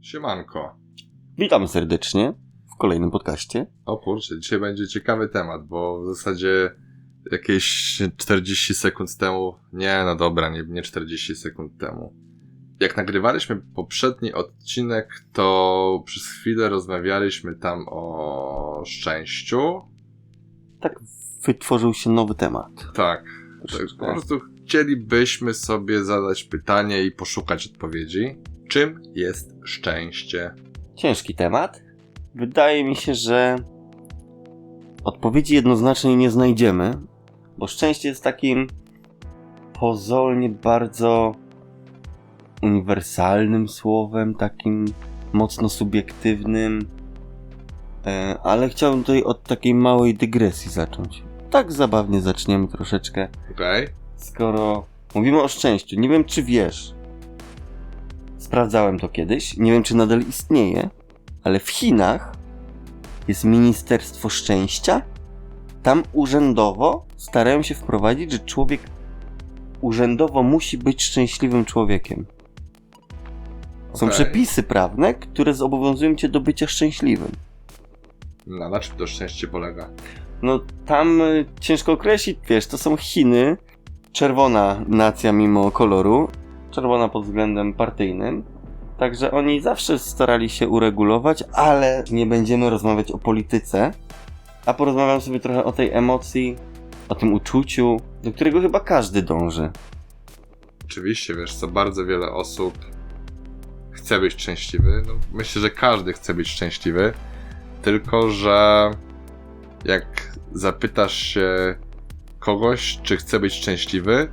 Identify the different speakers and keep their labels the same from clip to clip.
Speaker 1: Siemanko.
Speaker 2: Witam serdecznie w kolejnym podcaście.
Speaker 1: O kurczę, dzisiaj będzie ciekawy temat, bo w zasadzie jakieś 40 sekund temu, nie no dobra, nie, nie 40 sekund temu. Jak nagrywaliśmy poprzedni odcinek, to przez chwilę rozmawialiśmy tam o szczęściu.
Speaker 2: Tak wytworzył się nowy temat.
Speaker 1: Tak, tak po prostu chcielibyśmy sobie zadać pytanie i poszukać odpowiedzi. Czym jest szczęście?
Speaker 2: Ciężki temat. Wydaje mi się, że odpowiedzi jednoznacznej nie znajdziemy, bo szczęście jest takim pozornie bardzo uniwersalnym słowem, takim mocno subiektywnym. E, Ale chciałbym tutaj od takiej małej dygresji zacząć. Tak zabawnie zaczniemy troszeczkę.
Speaker 1: Okej?
Speaker 2: Skoro mówimy o szczęściu, nie wiem czy wiesz. Sprawdzałem to kiedyś, nie wiem czy nadal istnieje, ale w Chinach jest Ministerstwo Szczęścia. Tam urzędowo starają się wprowadzić, że człowiek urzędowo musi być szczęśliwym człowiekiem. Są przepisy prawne, które zobowiązują cię do bycia szczęśliwym.
Speaker 1: No, na czym to szczęście polega?
Speaker 2: No tam y, ciężko określić, wiesz, to są Chiny, czerwona nacja mimo koloru, czerwona pod względem partyjnym. Także oni zawsze starali się uregulować, ale nie będziemy rozmawiać o polityce, a porozmawiam sobie trochę o tej emocji, o tym uczuciu, do którego chyba każdy dąży.
Speaker 1: Oczywiście, wiesz co, bardzo wiele osób chce być szczęśliwy. No, myślę, że każdy chce być szczęśliwy, tylko że jak zapytasz się kogoś, czy chce być szczęśliwy,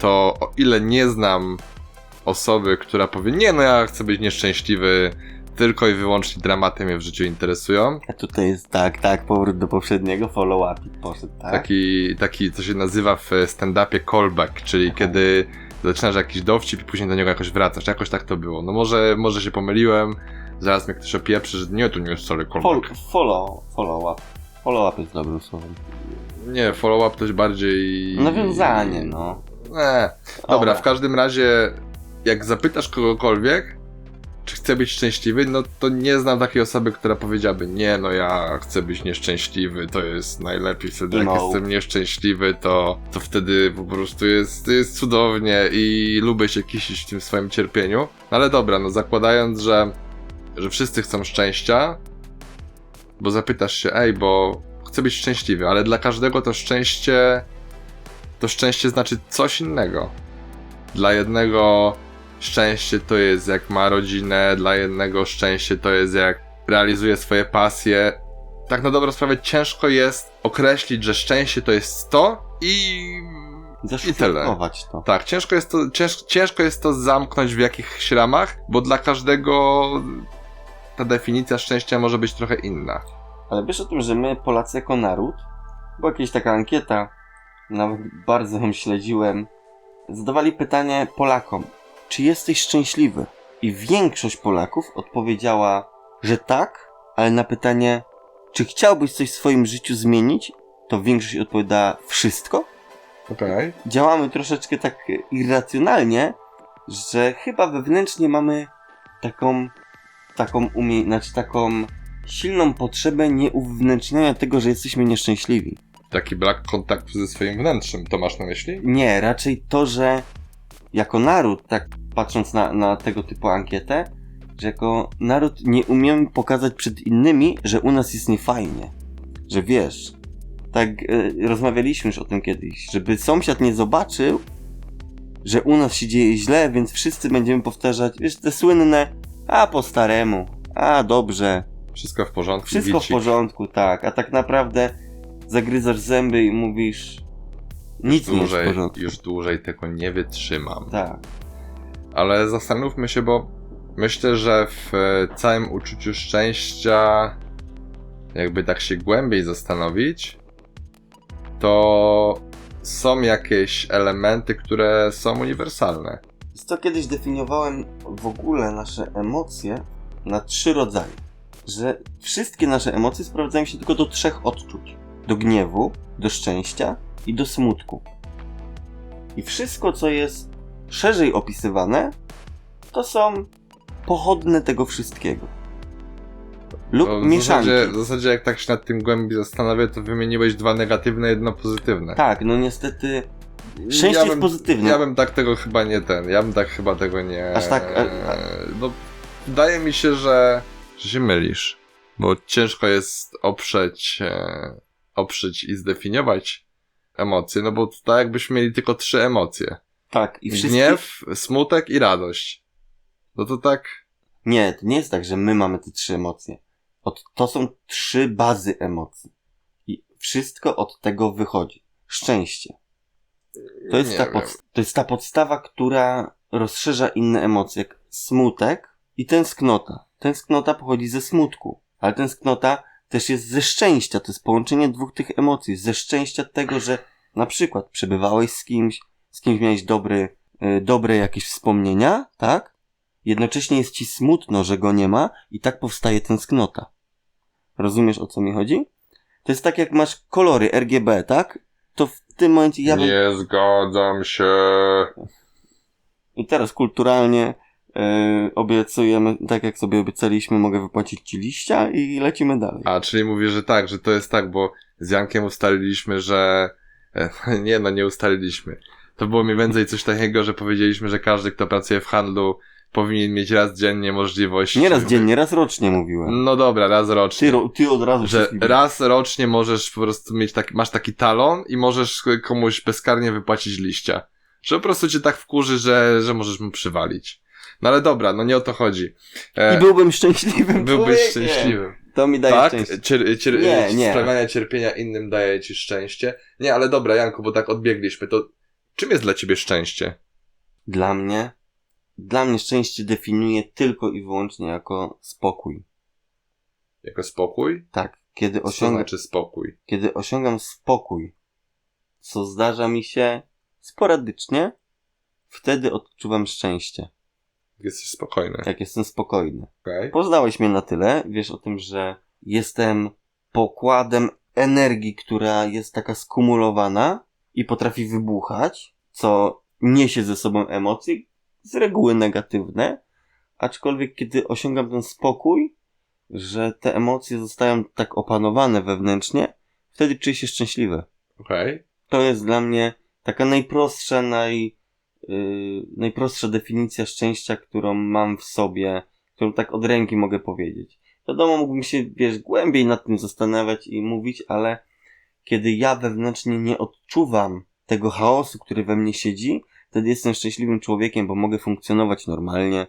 Speaker 1: to o ile nie znam osoby, która powie, nie no ja chcę być nieszczęśliwy, tylko i wyłącznie dramaty mnie w życiu interesują,
Speaker 2: A tutaj jest tak, tak, powrót do poprzedniego, follow-up poszedł, tak?
Speaker 1: Taki, taki, co się nazywa w stand-upie callback, czyli kiedy zaczynasz jakiś dowcip i później do niego jakoś wracasz. Jakoś tak to było. No może, może się pomyliłem, zaraz mnie ktoś opieprzy, że nie, tu nie jest wcale callback.
Speaker 2: follow, follow-up. Follow-up jest dobrym słowem.
Speaker 1: Nie, follow-up to jest bardziej...
Speaker 2: Nawiązanie, no.
Speaker 1: Nie. Dobra, w każdym razie, jak zapytasz kogokolwiek, czy chce być szczęśliwy, no to nie znam takiej osoby, która powiedziałaby, nie, no ja chcę być nieszczęśliwy, to jest najlepiej wtedy, jak
Speaker 2: No.
Speaker 1: jestem nieszczęśliwy, to, to wtedy po prostu jest, jest cudownie i lubię się kisić w tym swoim cierpieniu. No ale dobra, no zakładając, że, że wszyscy chcą szczęścia, bo zapytasz się, ej, bo chcę być szczęśliwy, ale dla każdego to szczęście to szczęście znaczy coś innego. Dla jednego szczęście to jest jak ma rodzinę, dla jednego szczęście to jest jak realizuje swoje pasje. Tak na dobrą sprawę ciężko jest określić, że szczęście to jest to i
Speaker 2: Zaszufladkować to.
Speaker 1: tak, ciężko jest, to, cięż, ciężko jest to zamknąć w jakichś ramach, bo dla każdego ta definicja szczęścia może być trochę inna.
Speaker 2: Ale wiesz o tym, że my, Polacy jako naród, była jakaś taka ankieta, nawet bardzo ją śledziłem, zadawali pytanie Polakom, czy jesteś szczęśliwy? I większość Polaków odpowiedziała, że tak, ale na pytanie, czy chciałbyś coś w swoim życiu zmienić, to większość odpowiadała wszystko.
Speaker 1: Okej.
Speaker 2: Działamy troszeczkę tak irracjonalnie, że chyba wewnętrznie mamy taką, taką umie... znaczy taką silną potrzebę nieuwewnętrzniania tego, że jesteśmy nieszczęśliwi.
Speaker 1: Taki brak kontaktu ze swoim wnętrzem, to masz na myśli?
Speaker 2: Nie, raczej to, że jako naród, tak patrząc na, na tego typu ankietę, że jako naród nie umiemy pokazać przed innymi, że u nas jest niefajnie. Że wiesz, tak e, rozmawialiśmy już o tym kiedyś, żeby sąsiad nie zobaczył, że u nas się dzieje źle, więc wszyscy będziemy powtarzać, wiesz, te słynne, a po staremu, a dobrze,
Speaker 1: Wszystko w porządku.
Speaker 2: wszystko w porządku, tak, a tak naprawdę zagryzasz zęby i mówisz, nic nie jest w
Speaker 1: dłużej,
Speaker 2: porządku.
Speaker 1: już dłużej tego nie wytrzymam.
Speaker 2: Tak.
Speaker 1: Ale zastanówmy się, bo myślę, że w e, całym uczuciu szczęścia, jakby tak się głębiej zastanowić, to są jakieś elementy, które są uniwersalne.
Speaker 2: To kiedyś definiowałem w ogóle nasze emocje na trzy rodzaje. Że wszystkie nasze emocje sprowadzają się tylko do trzech odczuć: do gniewu, do szczęścia i do smutku. I wszystko, co jest szerzej opisywane, to są pochodne tego wszystkiego. Lub
Speaker 1: w,
Speaker 2: mieszanki.
Speaker 1: zasadzie, w zasadzie jak tak się nad tym głębiej zastanawiać, to wymieniłeś dwa negatywne, jedno pozytywne.
Speaker 2: Tak, no niestety szczęście
Speaker 1: Ja
Speaker 2: jest
Speaker 1: bym-
Speaker 2: pozytywne.
Speaker 1: Ja bym tak tego chyba nie ten, ja bym tak chyba tego nie...
Speaker 2: Aż tak, a- a-
Speaker 1: No, wydaje mi się, że, że się mylisz, bo ciężko jest oprzeć, e, oprzeć i zdefiniować emocje, no bo to tak jakbyśmy mieli tylko trzy emocje.
Speaker 2: Tak, i wszystkie...
Speaker 1: Gniew, smutek i radość. No to tak...
Speaker 2: Nie, to nie jest tak, że my mamy te trzy emocje. Od, to są trzy bazy emocji. I wszystko od tego wychodzi. Szczęście. To jest,
Speaker 1: nie
Speaker 2: ta podst- to jest ta podstawa, która rozszerza inne emocje, jak smutek i tęsknota. Tęsknota pochodzi ze smutku, ale tęsknota też jest ze szczęścia. To jest połączenie dwóch tych emocji. Ze szczęścia tego, że na przykład przebywałeś z kimś, z kimś miałeś dobry, y, dobre jakieś wspomnienia, tak? Jednocześnie jest ci smutno, że go nie ma i tak powstaje tęsknota. Rozumiesz o co mi chodzi? To jest tak jak masz kolory RGB, tak? To w tym momencie ja bym...
Speaker 1: Nie zgadzam się.
Speaker 2: I teraz kulturalnie yy, obiecujemy, tak jak sobie obiecaliśmy, mogę wypłacić ci liścia i lecimy dalej.
Speaker 1: A, czyli mówię, że tak, że to jest tak, bo z Jankiem ustaliliśmy, że... e, Nie no, nie ustaliliśmy. To było mniej więcej coś takiego, że powiedzieliśmy, że każdy, kto pracuje w handlu, powinien mieć raz dziennie możliwość...
Speaker 2: Nie raz dziennie, raz rocznie mówiłem.
Speaker 1: No dobra, raz rocznie.
Speaker 2: Ty, ro- ty od razu
Speaker 1: że raz rocznie możesz po prostu mieć taki, masz taki talon i możesz komuś bezkarnie wypłacić liścia. Że po prostu cię tak wkurzy, że, że możesz mu przywalić. No ale dobra, no nie o to chodzi. E,
Speaker 2: I byłbym szczęśliwym
Speaker 1: byłbyś
Speaker 2: człowiekiem.
Speaker 1: szczęśliwy.
Speaker 2: To mi daje
Speaker 1: Tak?
Speaker 2: szczęście.
Speaker 1: Cier, cier,
Speaker 2: Nie, nie.
Speaker 1: Sprawianie cierpienia innym daje ci szczęście. Nie, ale dobra, Janku, bo tak odbiegliśmy, to czym jest dla ciebie szczęście?
Speaker 2: Dla mnie, dla mnie szczęście definiuje tylko i wyłącznie jako spokój.
Speaker 1: Jako spokój?
Speaker 2: Tak, kiedy osiągam,
Speaker 1: znaczy spokój?
Speaker 2: kiedy osiągam spokój, co zdarza mi się sporadycznie, wtedy odczuwam szczęście,
Speaker 1: Jesteś spokojny.
Speaker 2: jak jestem spokojny.
Speaker 1: Okej.
Speaker 2: Poznałeś mnie na tyle, wiesz o tym, że jestem pokładem energii, która jest taka skumulowana i potrafi wybuchać, co niesie ze sobą emocje, z reguły negatywne, aczkolwiek kiedy osiągam ten spokój, że te emocje zostają tak opanowane wewnętrznie, wtedy czuję się szczęśliwy.
Speaker 1: Okej.
Speaker 2: To jest dla mnie taka najprostsza, naj, yy, najprostsza definicja szczęścia, którą mam w sobie, którą tak od ręki mogę powiedzieć. Wiadomo, mógłbym się, wiesz, głębiej nad tym zastanawiać i mówić, ale kiedy ja wewnętrznie nie odczuwam tego chaosu, który we mnie siedzi, wtedy jestem szczęśliwym człowiekiem, bo mogę funkcjonować normalnie.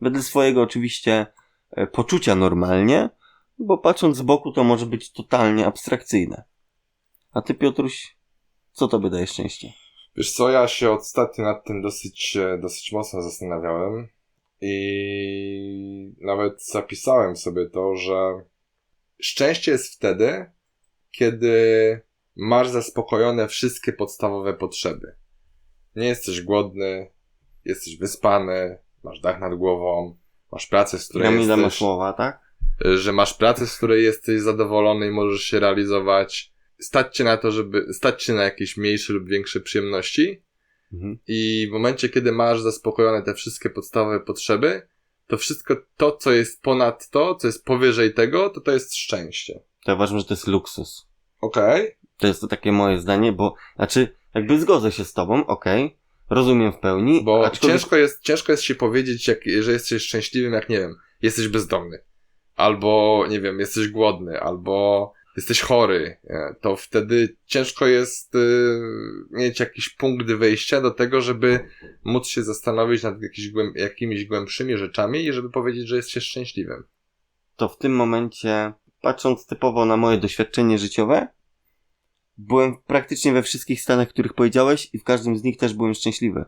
Speaker 2: Wedle swojego oczywiście e, poczucia normalnie, bo patrząc z boku to może być totalnie abstrakcyjne. A ty, Piotruś, co tobie daje szczęście?
Speaker 1: Wiesz co, ja się ostatnio nad tym dosyć, e, dosyć mocno zastanawiałem i nawet zapisałem sobie to, że szczęście jest wtedy, kiedy masz zaspokojone wszystkie podstawowe potrzeby. Nie jesteś głodny, jesteś wyspany, masz dach nad głową, masz pracę, z której
Speaker 2: Piramida
Speaker 1: jesteś,
Speaker 2: Masłowa, tak?
Speaker 1: że masz pracę, z której jesteś zadowolony i możesz się realizować, stać cię na to, żeby, stać cię na jakieś mniejsze lub większe przyjemności,
Speaker 2: Mhm.
Speaker 1: i w momencie, kiedy masz zaspokojone te wszystkie podstawowe potrzeby, to wszystko to, co jest ponad to, co jest powyżej tego, to to jest szczęście.
Speaker 2: To ja uważam, że to jest luksus.
Speaker 1: Okej?
Speaker 2: To jest to takie moje zdanie, bo, znaczy, jakby zgodzę się z tobą, okej, rozumiem w pełni,
Speaker 1: Bo
Speaker 2: aczkolwiek-
Speaker 1: ciężko jest, ciężko jest się powiedzieć, jak, że jesteś szczęśliwym, jak nie wiem, jesteś bezdomny. Albo, nie wiem, jesteś głodny, albo jesteś chory. To wtedy ciężko jest y, mieć jakiś punkt wyjścia do tego, żeby móc się zastanowić nad jakimiś głębszymi rzeczami i żeby powiedzieć, że jest się szczęśliwym.
Speaker 2: to w tym momencie, patrząc typowo na moje doświadczenie życiowe, byłem praktycznie we wszystkich stanach, których powiedziałeś i w każdym z nich też byłem szczęśliwy.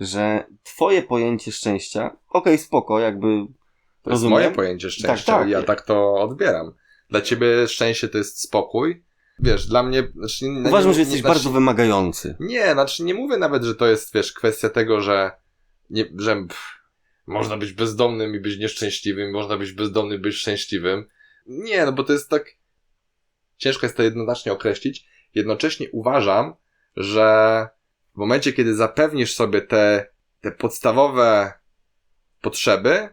Speaker 2: Że twoje pojęcie szczęścia, okej, spoko, jakby
Speaker 1: To jest
Speaker 2: rozumiem.
Speaker 1: moje pojęcie szczęścia
Speaker 2: Tak, tak.
Speaker 1: i ja tak to odbieram. Dla ciebie szczęście to jest spokój. Wiesz, dla mnie... Znaczy,
Speaker 2: Uważam,
Speaker 1: nie-
Speaker 2: że jesteś
Speaker 1: nie-
Speaker 2: bardzo
Speaker 1: znaczy-
Speaker 2: wymagający.
Speaker 1: Nie, znaczy nie mówię nawet, że to jest, wiesz, kwestia tego, że, nie, że pff, można być bezdomnym i być nieszczęśliwym, można być bezdomnym i być szczęśliwym. Nie, no bo to jest tak, ciężko jest to jednoznacznie określić. Jednocześnie uważam, że w momencie, kiedy zapewnisz sobie te, te podstawowe potrzeby,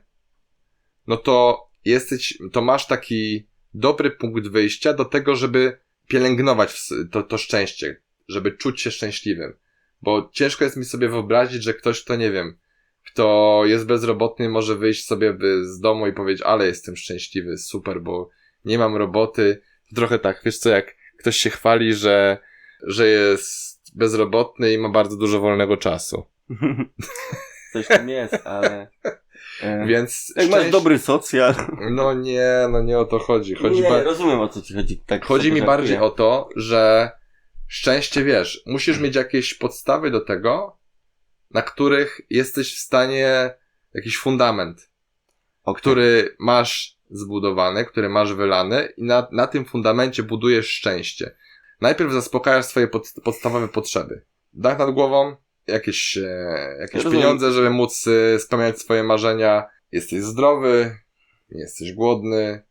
Speaker 1: no to jesteś, to masz taki dobry punkt wyjścia do tego, żeby pielęgnować to, to szczęście, żeby czuć się szczęśliwym. Bo ciężko jest mi sobie wyobrazić, że ktoś, kto nie wiem, kto jest bezrobotny, może wyjść sobie z domu i powiedzieć, ale jestem szczęśliwy, super, bo nie mam roboty. Trochę tak, wiesz co, jak ktoś się chwali, że, że jest bezrobotny i ma bardzo dużo wolnego czasu.
Speaker 2: Coś tam jest, ale... E,
Speaker 1: Więc
Speaker 2: jak masz dobry socjal...
Speaker 1: No nie, no nie o to chodzi. Chodzi,
Speaker 2: nie,
Speaker 1: ba-
Speaker 2: rozumiem o co ci chodzi. Tak
Speaker 1: chodzi mi bardziej o to, że szczęście, wiesz, musisz mieć jakieś podstawy do tego, na których jesteś w stanie, jakiś fundament,
Speaker 2: Okej.
Speaker 1: który masz zbudowany, który masz wylany i na, na tym fundamencie budujesz szczęście. Najpierw zaspokajasz swoje pod, podstawowe potrzeby. Dach nad głową, jakieś, e, jakieś pieniądze, żeby móc e, spełniać swoje marzenia. Jesteś zdrowy, nie jesteś głodny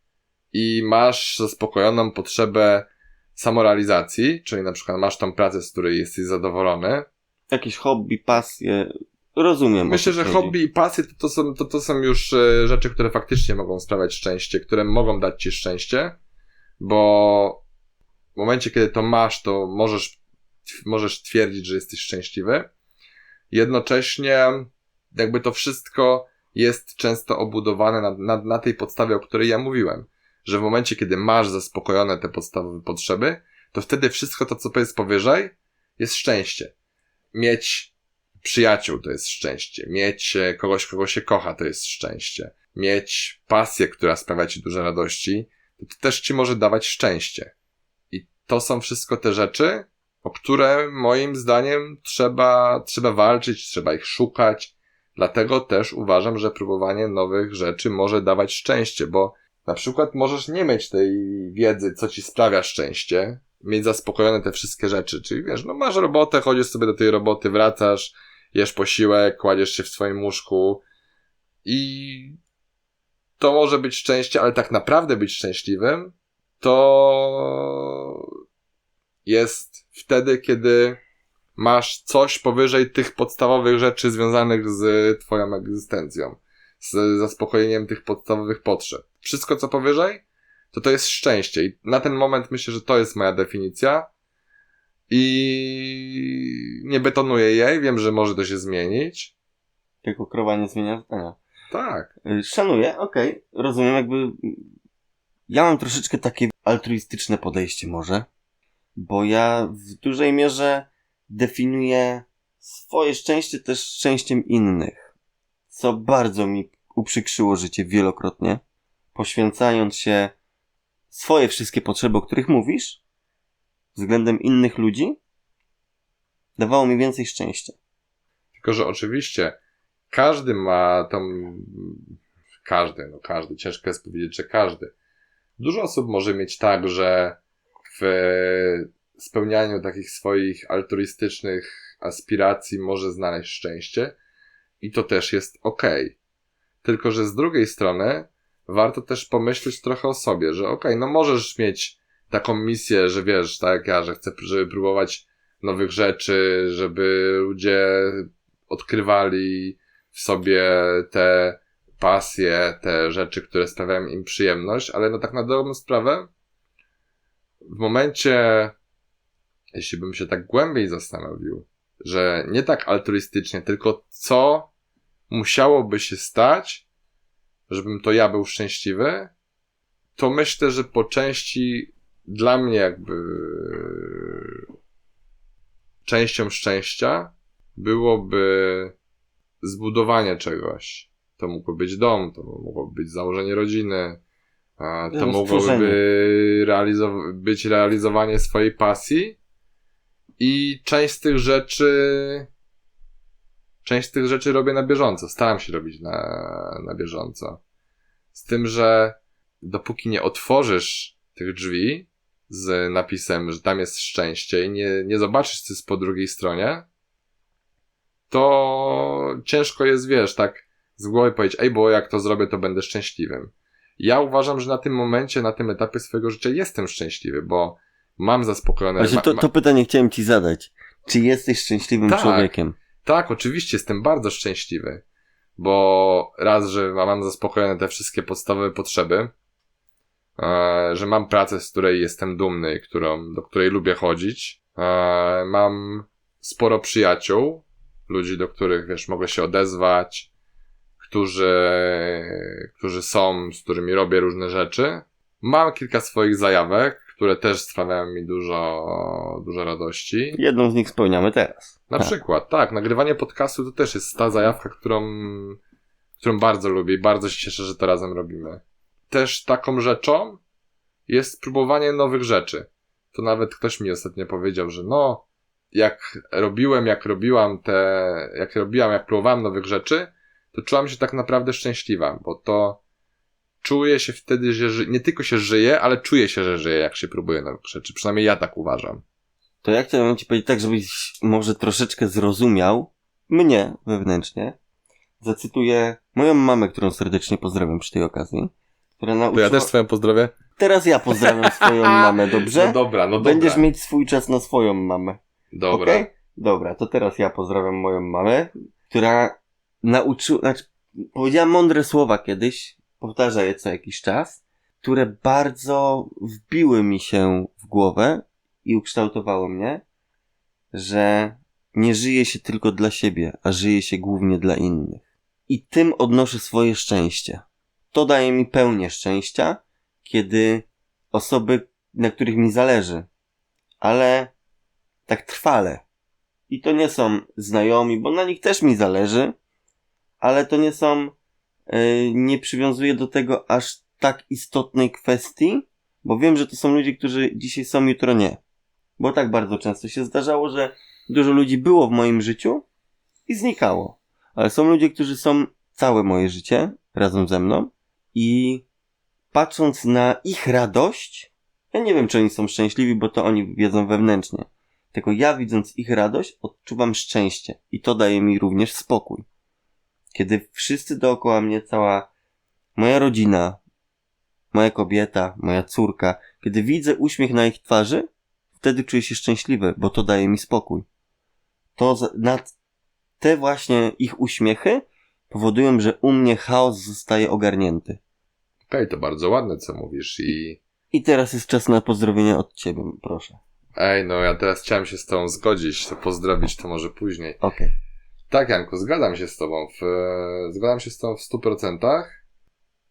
Speaker 1: i masz zaspokojoną potrzebę samorealizacji, czyli na przykład masz tą pracę, z której jesteś zadowolony.
Speaker 2: Jakieś hobby, pasje... Rozumiem.
Speaker 1: Myślę, że
Speaker 2: chodzi.
Speaker 1: hobby i pasje to, to, są, to, to są już e, rzeczy, które faktycznie mogą sprawiać szczęście, które mogą dać ci szczęście, bo w momencie, kiedy to masz, to możesz, możesz twierdzić, że jesteś szczęśliwy. Jednocześnie jakby to wszystko jest często obudowane na, na, na tej podstawie, o której ja mówiłem, że w momencie, kiedy masz zaspokojone te podstawowe potrzeby, to wtedy wszystko to, co jest powyżej, jest szczęście. Mieć przyjaciół to jest szczęście. Mieć e, kogoś, kogo się kocha to jest szczęście. Mieć pasję, która sprawia ci dużo radości, to, to też ci może dawać szczęście. I to są wszystko te rzeczy, o które moim zdaniem trzeba, trzeba walczyć, trzeba ich szukać. Dlatego też uważam, że próbowanie nowych rzeczy może dawać szczęście, bo na przykład możesz nie mieć tej wiedzy, co ci sprawia szczęście, mieć zaspokojone te wszystkie rzeczy. Czyli wiesz, no masz robotę, chodzisz sobie do tej roboty, wracasz, jesz posiłek, kładziesz się w swoim łóżku i to może być szczęście, ale tak naprawdę być szczęśliwym to jest wtedy, kiedy masz coś powyżej tych podstawowych rzeczy związanych z twoją egzystencją, z zaspokojeniem tych podstawowych potrzeb. Wszystko, co powyżej, to to jest szczęście. I na ten moment myślę, że to jest moja definicja. I nie betonuję jej, wiem, że może to się zmienić.
Speaker 2: Tylko krowa nie zmienia zdania.
Speaker 1: Tak.
Speaker 2: Y, Szanuję, okej, rozumiem, jakby. Ja mam troszeczkę takie altruistyczne podejście, może, bo ja w dużej mierze definiuję swoje szczęście też szczęściem innych, co bardzo mi uprzykrzyło życie wielokrotnie, poświęcając się swoje wszystkie potrzeby, o których mówisz, względem innych ludzi, dawało mi więcej szczęścia.
Speaker 1: Tylko, że oczywiście każdy ma tą. Każdy, no każdy, ciężko jest powiedzieć, że każdy. Dużo osób może mieć tak, że w spełnianiu takich swoich altruistycznych aspiracji może znaleźć szczęście i to też jest okej. Tylko, że z drugiej strony warto też pomyśleć trochę o sobie, że okej, no możesz mieć taką misję, że wiesz, tak jak ja, że chcę, żeby próbować nowych rzeczy, żeby ludzie odkrywali w sobie te pasje, te rzeczy, które sprawiają im przyjemność, ale no tak na dobrą sprawę, w momencie, jeśli bym się tak głębiej zastanowił, że nie tak altruistycznie, tylko co musiałoby się stać, żebym to ja był szczęśliwy, to myślę, że po części dla mnie jakby częścią szczęścia byłoby zbudowanie czegoś. To mógłby być dom, to mogłoby być założenie rodziny, a to
Speaker 2: No,
Speaker 1: mogłoby realizow- być realizowanie swojej pasji i część z tych rzeczy część z tych rzeczy robię na bieżąco. Staram się robić na, na bieżąco. Z tym, że dopóki nie otworzysz tych drzwi z napisem, że tam jest szczęście i nie, nie zobaczysz, co jest po drugiej stronie, to ciężko jest, wiesz, tak z głowy powiedzieć, ej, bo jak to zrobię, to będę szczęśliwym. Ja uważam, że na tym momencie, na tym etapie swojego życia jestem szczęśliwy, bo mam zaspokojone...
Speaker 2: Właśnie to, to pytanie chciałem ci zadać. Czy jesteś szczęśliwym
Speaker 1: Tak.
Speaker 2: człowiekiem?
Speaker 1: Tak, oczywiście jestem bardzo szczęśliwy. bo raz, że mam zaspokojone te wszystkie podstawowe potrzeby, e, że mam pracę, z której jestem dumny i którą, do której lubię chodzić, e, mam sporo przyjaciół, ludzi, do których, wiesz, mogę się odezwać, którzy, którzy są, z którymi robię różne rzeczy. Mam kilka swoich zajawek, które też sprawiają mi dużo, dużo radości.
Speaker 2: Jedną z nich spełniamy teraz.
Speaker 1: Na
Speaker 2: Tak.
Speaker 1: przykład, tak, nagrywanie podcastu to też jest ta zajawka, którą, którą bardzo lubię i bardzo się cieszę, że to razem robimy. Też taką rzeczą jest próbowanie nowych rzeczy. To nawet ktoś mi ostatnio powiedział, że no, jak robiłem, jak robiłam te, jak robiłam, jak próbowałam nowych rzeczy, to czułam się tak naprawdę szczęśliwa, bo to czuję się wtedy, że nie tylko się żyje, ale czuję się, że żyję, jak się próbuje nowych rzeczy. Przynajmniej ja tak uważam.
Speaker 2: To ja chciałem ci powiedzieć tak, żebyś może troszeczkę zrozumiał mnie wewnętrznie. Zacytuję moją mamę, którą serdecznie pozdrawiam przy tej okazji. Która
Speaker 1: To
Speaker 2: nauczyła...
Speaker 1: ja też twoją pozdrowię.
Speaker 2: Teraz ja pozdrawiam swoją mamę, dobrze?
Speaker 1: No dobra, no dobra.
Speaker 2: Będziesz mieć swój czas na swoją mamę.
Speaker 1: Dobra.
Speaker 2: Okej? Dobra, to teraz ja pozdrawiam moją mamę, która nauczyła, znaczy, powiedziała mądre słowa kiedyś, powtarza je co jakiś czas, które bardzo wbiły mi się w głowę i ukształtowały mnie, że nie żyje się tylko dla siebie, a żyje się głównie dla innych. I tym odnoszę swoje szczęście. To daje mi pełnię szczęścia, kiedy osoby, na których mi zależy, ale tak trwale. I to nie są znajomi, bo na nich też mi zależy, ale to nie są, yy, nie przywiązuję do tego aż tak istotnej kwestii, bo wiem, że to są ludzie, którzy dzisiaj są, jutro nie. Bo tak bardzo często się zdarzało, że dużo ludzi było w moim życiu i znikało. Ale są ludzie, którzy są całe moje życie razem ze mną i patrząc na ich radość, ja nie wiem, czy oni są szczęśliwi, bo to oni wiedzą wewnętrznie. Tylko ja widząc ich radość, odczuwam szczęście. I to daje mi również spokój. Kiedy wszyscy dookoła mnie, cała moja rodzina, moja kobieta, moja córka, kiedy widzę uśmiech na ich twarzy, wtedy czuję się szczęśliwy, bo to daje mi spokój. To na te właśnie ich uśmiechy powodują, że u mnie chaos zostaje ogarnięty.
Speaker 1: Okej, to bardzo ładne, co mówisz i...
Speaker 2: I teraz jest czas na pozdrowienia od ciebie, proszę.
Speaker 1: Ej, no ja teraz chciałem się z tobą zgodzić, to pozdrowić to może później.
Speaker 2: Okej.
Speaker 1: Tak, Janku, zgadzam się z tobą. W, zgadzam się z tobą w 100%,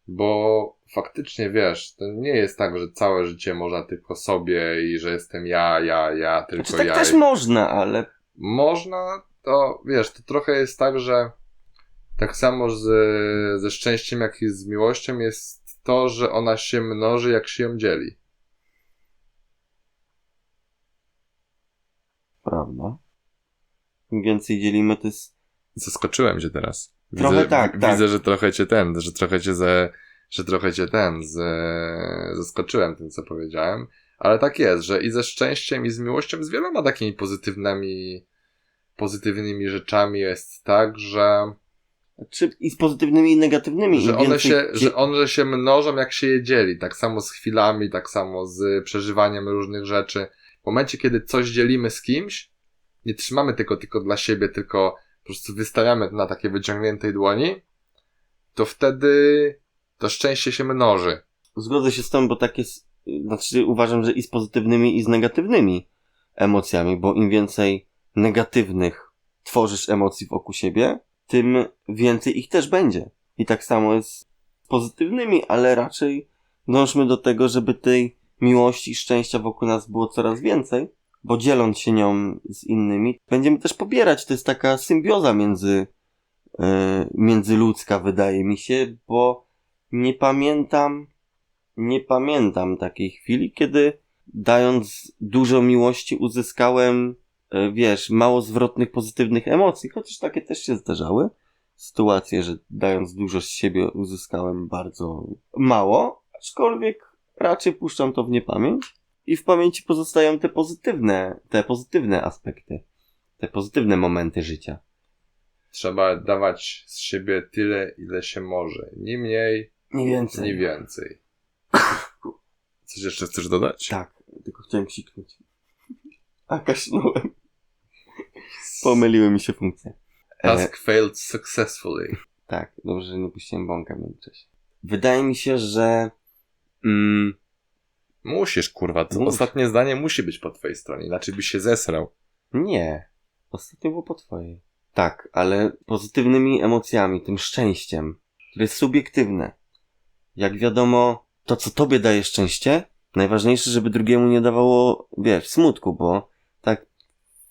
Speaker 1: bo faktycznie wiesz, to nie jest tak, że całe życie można tylko sobie i że jestem ja, ja, ja, tylko
Speaker 2: Znaczy, tak
Speaker 1: ja.
Speaker 2: też
Speaker 1: i-
Speaker 2: można, ale
Speaker 1: Można, to wiesz, to trochę jest tak, że tak samo z, ze szczęściem, jak i z miłością jest to, że ona się mnoży, jak się ją dzieli.
Speaker 2: Prawda. Im więcej dzielimy, to jest...
Speaker 1: Zaskoczyłem cię teraz.
Speaker 2: Trochę
Speaker 1: widzę,
Speaker 2: tak,
Speaker 1: w-
Speaker 2: tak.
Speaker 1: Widzę, że trochę cię ten, że trochę cię ze, że trochę cię ten, z, zaskoczyłem tym, co powiedziałem. Ale tak jest, że i ze szczęściem, i z miłością, z wieloma takimi pozytywnymi, pozytywnymi rzeczami jest tak, że,
Speaker 2: Czy i z pozytywnymi i negatywnymi.
Speaker 1: Że one się,
Speaker 2: dzie-
Speaker 1: że one się mnożą, jak się je dzieli. Tak samo z chwilami, tak samo z przeżywaniem różnych rzeczy. W momencie, kiedy coś dzielimy z kimś, nie trzymamy tego tylko dla siebie, tylko po prostu wystawiamy na takiej wyciągniętej dłoni, to wtedy to szczęście się mnoży.
Speaker 2: Zgodzę się z tym, bo tak jest... Znaczy uważam, że i z pozytywnymi i z negatywnymi emocjami, bo im więcej negatywnych tworzysz emocji wokół siebie, tym więcej ich też będzie. I tak samo jest z pozytywnymi, ale raczej dążmy do tego, żeby tej miłości i szczęścia wokół nas było coraz więcej, bo dzieląc się nią z innymi, będziemy też pobierać. To jest taka symbioza między, e, międzyludzka, wydaje mi się, bo nie pamiętam, nie pamiętam takiej chwili, kiedy dając dużo miłości uzyskałem, e, wiesz, mało zwrotnych, pozytywnych emocji, chociaż takie też się zdarzały. Sytuacje, że dając dużo z siebie uzyskałem bardzo mało, aczkolwiek raczej puszczam to w niepamięć i w pamięci pozostają te pozytywne, te pozytywne aspekty, te pozytywne momenty życia.
Speaker 1: Trzeba dawać z siebie tyle, ile się może. Ni mniej,
Speaker 2: Nie więcej.
Speaker 1: ni więcej. Coś jeszcze chcesz dodać?
Speaker 2: Tak, tylko chciałem ksiknąć. A kaszlnąłem. Pomyliły mi się funkcje. E,
Speaker 1: Task failed successfully.
Speaker 2: Tak, dobrze, że nie puściłem bąka w międzyczasie. Wydaje mi się, że mm,
Speaker 1: Musisz, kurwa. To
Speaker 2: Mów.
Speaker 1: ostatnie zdanie musi być po twojej stronie, inaczej byś się zesrał.
Speaker 2: nie. Ostatnio było po twojej. Tak, ale pozytywnymi emocjami, tym szczęściem, które jest subiektywne. Jak wiadomo, to co tobie daje szczęście, najważniejsze, żeby drugiemu nie dawało, wiesz, smutku, bo tak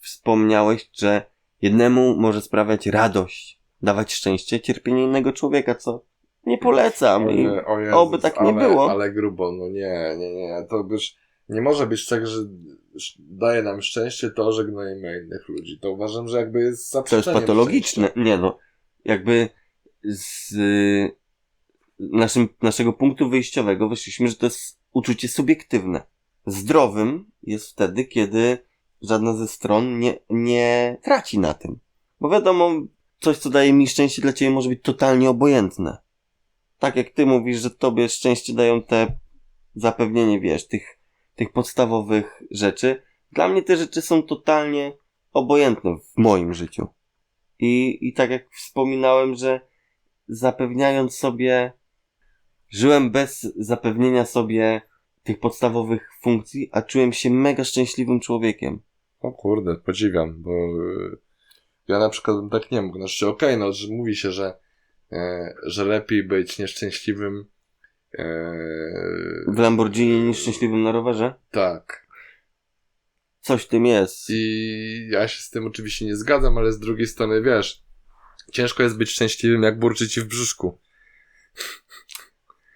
Speaker 2: wspomniałeś, że jednemu może sprawiać radość, dawać szczęście, cierpienie innego człowieka, co nie polecam. I
Speaker 1: O Jezus,
Speaker 2: oby tak nie
Speaker 1: ale,
Speaker 2: było.
Speaker 1: Ale grubo, no nie, nie, nie. To już nie może być tak, że daje nam szczęście to, że gnojimy innych ludzi. To uważam, że jakby jest
Speaker 2: To jest patologiczne.
Speaker 1: szczęścia.
Speaker 2: Nie no, jakby z y, naszym, naszego punktu wyjściowego wyszliśmy, że to jest uczucie subiektywne. Zdrowym jest wtedy, kiedy żadna ze stron nie, nie traci na tym. Bo wiadomo, coś co daje mi szczęście dla ciebie może być totalnie obojętne. Tak jak ty mówisz, że tobie szczęście dają te zapewnienie, wiesz, tych, tych podstawowych rzeczy. Dla mnie te rzeczy są totalnie obojętne w moim życiu. I, I tak jak wspominałem, że zapewniając sobie, żyłem bez zapewnienia sobie tych podstawowych funkcji, a czułem się mega szczęśliwym człowiekiem.
Speaker 1: O kurde, podziwiam, bo ja na przykład bym tak nie mógł. Znaczy, okej, no, że mówi się, że, że lepiej być nieszczęśliwym. E,
Speaker 2: W Lamborghini niż szczęśliwym na rowerze?
Speaker 1: tak.
Speaker 2: Coś w tym jest.
Speaker 1: I ja się z tym oczywiście nie zgadzam, ale z drugiej strony wiesz, ciężko jest być szczęśliwym, jak burczy ci w brzuszku.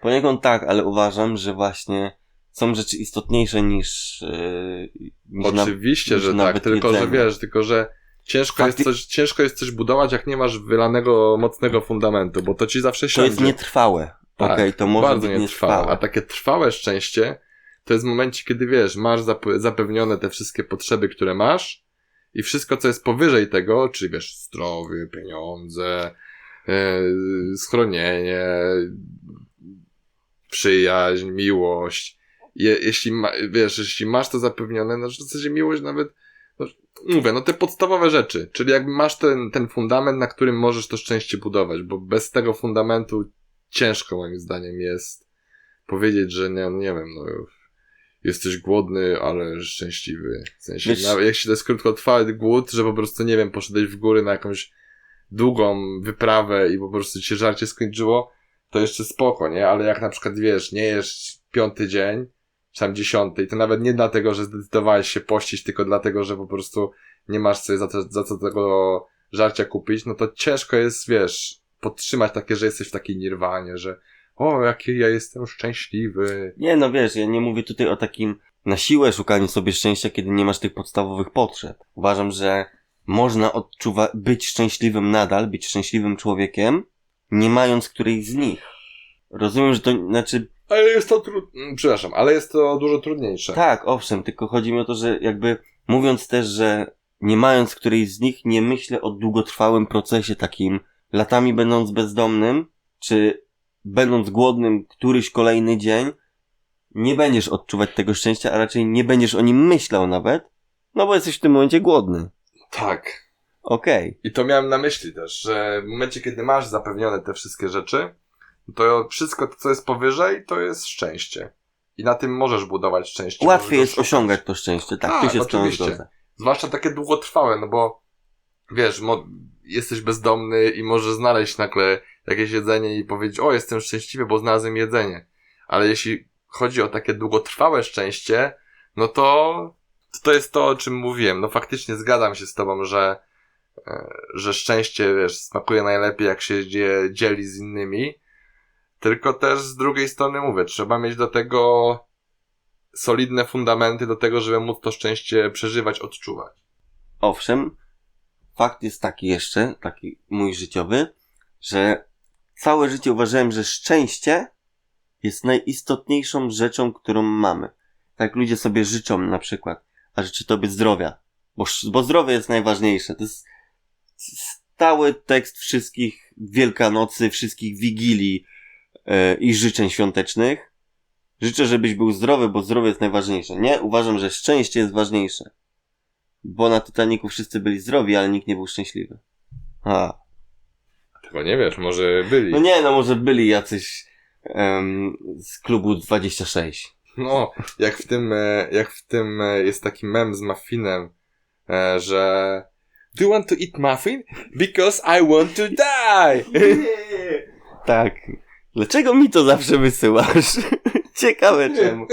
Speaker 2: Poniekąd tak, ale uważam, że właśnie są rzeczy istotniejsze niż, yy, niż na-
Speaker 1: Oczywiście,
Speaker 2: niż
Speaker 1: że tak, tylko że
Speaker 2: jedzenie.
Speaker 1: wiesz, tylko że ciężko,
Speaker 2: Fakty-
Speaker 1: jest coś, ciężko jest coś budować, jak nie masz wylanego, mocnego fundamentu, bo to ci zawsze
Speaker 2: To
Speaker 1: siądzie.
Speaker 2: jest nietrwałe.
Speaker 1: Tak,
Speaker 2: Okej, to może
Speaker 1: bardzo
Speaker 2: być
Speaker 1: nietrwałe.
Speaker 2: nietrwałe.
Speaker 1: A takie trwałe szczęście to jest w momencie, kiedy wiesz, masz zap- zapewnione te wszystkie potrzeby, które masz i wszystko, co jest powyżej tego, czyli wiesz, zdrowie, pieniądze, e, schronienie, przyjaźń, miłość. Je, jeśli ma, wiesz, jeśli masz to zapewnione, no w zasadzie miłość nawet, mówię, no te podstawowe rzeczy, czyli jakby masz ten, ten fundament, na którym możesz to szczęście budować, bo bez tego fundamentu ciężko moim zdaniem jest powiedzieć, że nie, nie wiem, no jesteś głodny, ale szczęśliwy. W sensie,
Speaker 2: Wiesz-
Speaker 1: nawet jeśli to jest krótkotrwały głód, że po prostu, nie wiem, poszedłeś w góry na jakąś długą wyprawę i po prostu ci się żarcie skończyło, to jeszcze spoko, nie? Ale jak na przykład, wiesz, nie jesz piąty dzień, czy tam dziesiąty, i to nawet nie dlatego, że zdecydowałeś się pościć, tylko dlatego, że po prostu nie masz sobie za, to, za co tego żarcia kupić, no to ciężko jest, wiesz, podtrzymać takie, że jesteś w takiej nirwanie, że o, jaki ja jestem szczęśliwy.
Speaker 2: Nie, no wiesz, ja nie mówię tutaj o takim na siłę szukaniu sobie szczęścia, kiedy nie masz tych podstawowych potrzeb. Uważam, że można odczuwa być szczęśliwym nadal, być szczęśliwym człowiekiem, nie mając którejś z nich. Rozumiem, że to, znaczy,
Speaker 1: Ale jest to trudne, przepraszam, ale jest to dużo trudniejsze.
Speaker 2: tak, owszem, tylko chodzi mi o to, że jakby mówiąc też, że nie mając którejś z nich, nie myślę o długotrwałym procesie takim, latami będąc bezdomnym, czy będąc głodnym któryś kolejny dzień, nie będziesz odczuwać tego szczęścia, a raczej nie będziesz o nim myślał nawet, no bo jesteś w tym momencie głodny.
Speaker 1: Tak.
Speaker 2: Okej.
Speaker 1: I to miałem na myśli też, że w momencie, kiedy masz zapewnione te wszystkie rzeczy, to wszystko, co jest powyżej, to jest szczęście. I na tym możesz budować szczęście.
Speaker 2: Łatwiej jest
Speaker 1: szukać.
Speaker 2: osiągać to szczęście, tak,
Speaker 1: Tak,
Speaker 2: tu się
Speaker 1: oczywiście. Zwłaszcza takie długotrwałe, no bo wiesz, jesteś bezdomny i możesz znaleźć nagle jakieś jedzenie i powiedzieć, o, jestem szczęśliwy, bo znalazłem jedzenie. Ale jeśli chodzi o takie długotrwałe szczęście, no to to jest to, o czym mówiłem. No faktycznie zgadzam się z tobą, że, e, że szczęście, wiesz, smakuje najlepiej, jak się je dzieli z innymi. Tylko też z drugiej strony mówię, trzeba mieć do tego solidne fundamenty do tego, żeby móc to szczęście przeżywać, odczuwać.
Speaker 2: Owszem, fakt jest taki jeszcze, taki mój życiowy, że całe życie uważałem, że szczęście jest najistotniejszą rzeczą, którą mamy. Tak ludzie sobie życzą na przykład, a życzy tobie zdrowia, bo, bo zdrowie jest najważniejsze. To jest stały tekst wszystkich Wielkanocy, wszystkich Wigilii i życzeń świątecznych. Życzę, żebyś był zdrowy, bo zdrowie jest najważniejsze. Nie, uważam, że szczęście jest ważniejsze. Bo na Titaniku wszyscy byli zdrowi, ale nikt nie był szczęśliwy. A,
Speaker 1: Bo nie wiesz, może byli.
Speaker 2: No nie, no może byli jacyś em, z klubu 26.
Speaker 1: No, jak w tym, e, jak w tym e, jest taki mem z muffinem, e, że Do you want to eat muffin? Because I want to die!
Speaker 2: Tak. Dlaczego mi to zawsze wysyłasz? Ciekawe czemu.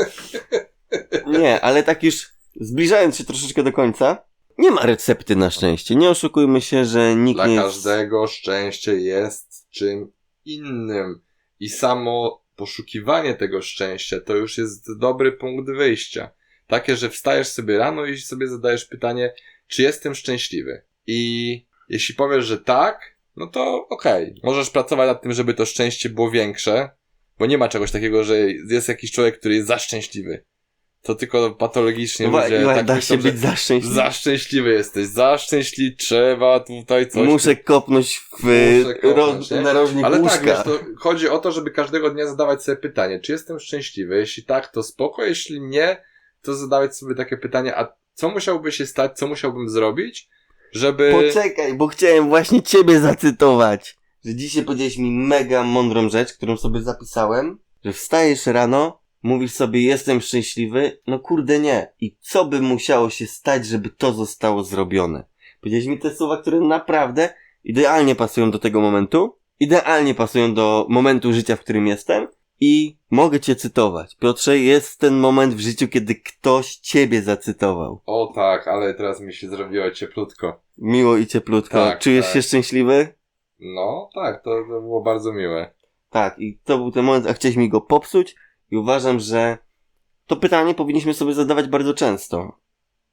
Speaker 2: Nie, ale tak już zbliżając się troszeczkę do końca, nie ma recepty na szczęście. Nie oszukujmy się, że nikt
Speaker 1: Dla
Speaker 2: nie jest...
Speaker 1: każdego szczęście jest czym innym. I samo poszukiwanie tego szczęścia to już jest dobry punkt wyjścia. Takie, że wstajesz sobie rano i sobie zadajesz pytanie, czy jestem szczęśliwy? I jeśli powiesz, że tak, no to okej. Możesz pracować nad tym, żeby to szczęście było większe, bo nie ma czegoś takiego, że jest jakiś człowiek, który jest za szczęśliwy. To tylko patologicznie
Speaker 2: No,
Speaker 1: ludzie tak
Speaker 2: da
Speaker 1: myślą,
Speaker 2: się być za szczęśliwy.
Speaker 1: za szczęśliwy jesteś, za szczęśliwy, trzeba tutaj coś.
Speaker 2: Muszę kopnąć w
Speaker 1: Muszę kopnąć, nie?
Speaker 2: narożnik
Speaker 1: Ale
Speaker 2: łóżka.
Speaker 1: tak, wiesz, to chodzi o to, żeby każdego dnia zadawać sobie pytanie, czy jestem szczęśliwy? Jeśli tak, to spoko, jeśli nie, to zadawać sobie takie pytanie, a co musiałby się stać, co musiałbym zrobić, żeby...
Speaker 2: Poczekaj, bo chciałem właśnie ciebie zacytować. Że dzisiaj powiedziałeś mi mega mądrą rzecz, którą sobie zapisałem, że wstajesz rano, mówisz sobie jestem szczęśliwy, no kurde nie. I co by musiało się stać, żeby to zostało zrobione? Powiedziałeś mi te słowa, które naprawdę idealnie pasują do tego momentu, idealnie pasują do momentu życia, w którym jestem i mogę cię cytować. Piotrze, jest ten moment w życiu, kiedy ktoś ciebie zacytował.
Speaker 1: O tak, ale teraz mi się zrobiło cieplutko.
Speaker 2: Miło i cieplutko.
Speaker 1: Tak,
Speaker 2: Czujesz
Speaker 1: tak.
Speaker 2: się szczęśliwy?
Speaker 1: No, tak, to, to było bardzo miłe.
Speaker 2: Tak, i to był ten moment, a chciałeś mi go popsuć i uważam, że to pytanie powinniśmy sobie zadawać bardzo często.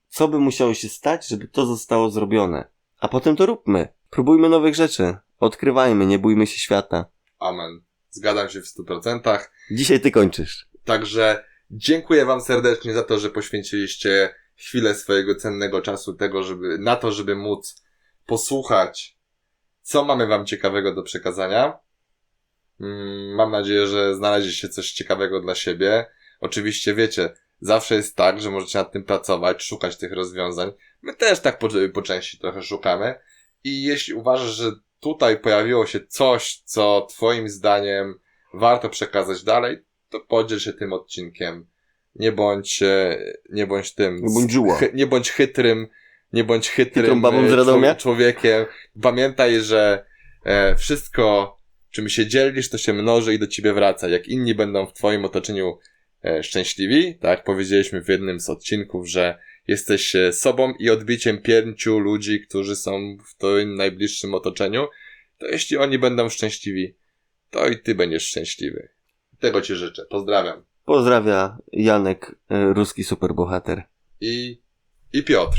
Speaker 2: Co by musiało się stać, żeby to zostało zrobione? A potem to róbmy. Próbujmy nowych rzeczy. Odkrywajmy, nie bójmy się świata.
Speaker 1: Amen. Zgadzam się w stu procentach.
Speaker 2: Dzisiaj ty kończysz.
Speaker 1: Także dziękuję wam serdecznie za to, że poświęciliście chwilę swojego cennego czasu tego, żeby, na to, żeby móc posłuchać, co mamy wam ciekawego do przekazania. Mm, Mam nadzieję, że znaleźliście coś ciekawego dla siebie. Oczywiście wiecie, zawsze jest tak, że możecie nad tym pracować, szukać tych rozwiązań. My też tak po, po części trochę szukamy. I jeśli uważasz, że tutaj pojawiło się coś, co twoim zdaniem warto przekazać dalej, to podziel się tym odcinkiem. Nie bądź, e, nie bądź tym.
Speaker 2: Nie bądź żuła.
Speaker 1: nie bądź chytrym, nie bądź chytrym e, człowiekiem. Pamiętaj, że e, wszystko, czym się dzielisz, to się mnoży i do ciebie wraca. Jak inni będą w twoim otoczeniu szczęśliwi, tak powiedzieliśmy w jednym z odcinków, że jesteś e, sobą i odbiciem pięciu ludzi, którzy są w twoim najbliższym otoczeniu, to jeśli oni będą szczęśliwi, to i ty będziesz szczęśliwy. Tego ci życzę. Pozdrawiam.
Speaker 2: Pozdrawia Janek, e, ruski superbohater.
Speaker 1: I, i Piotr.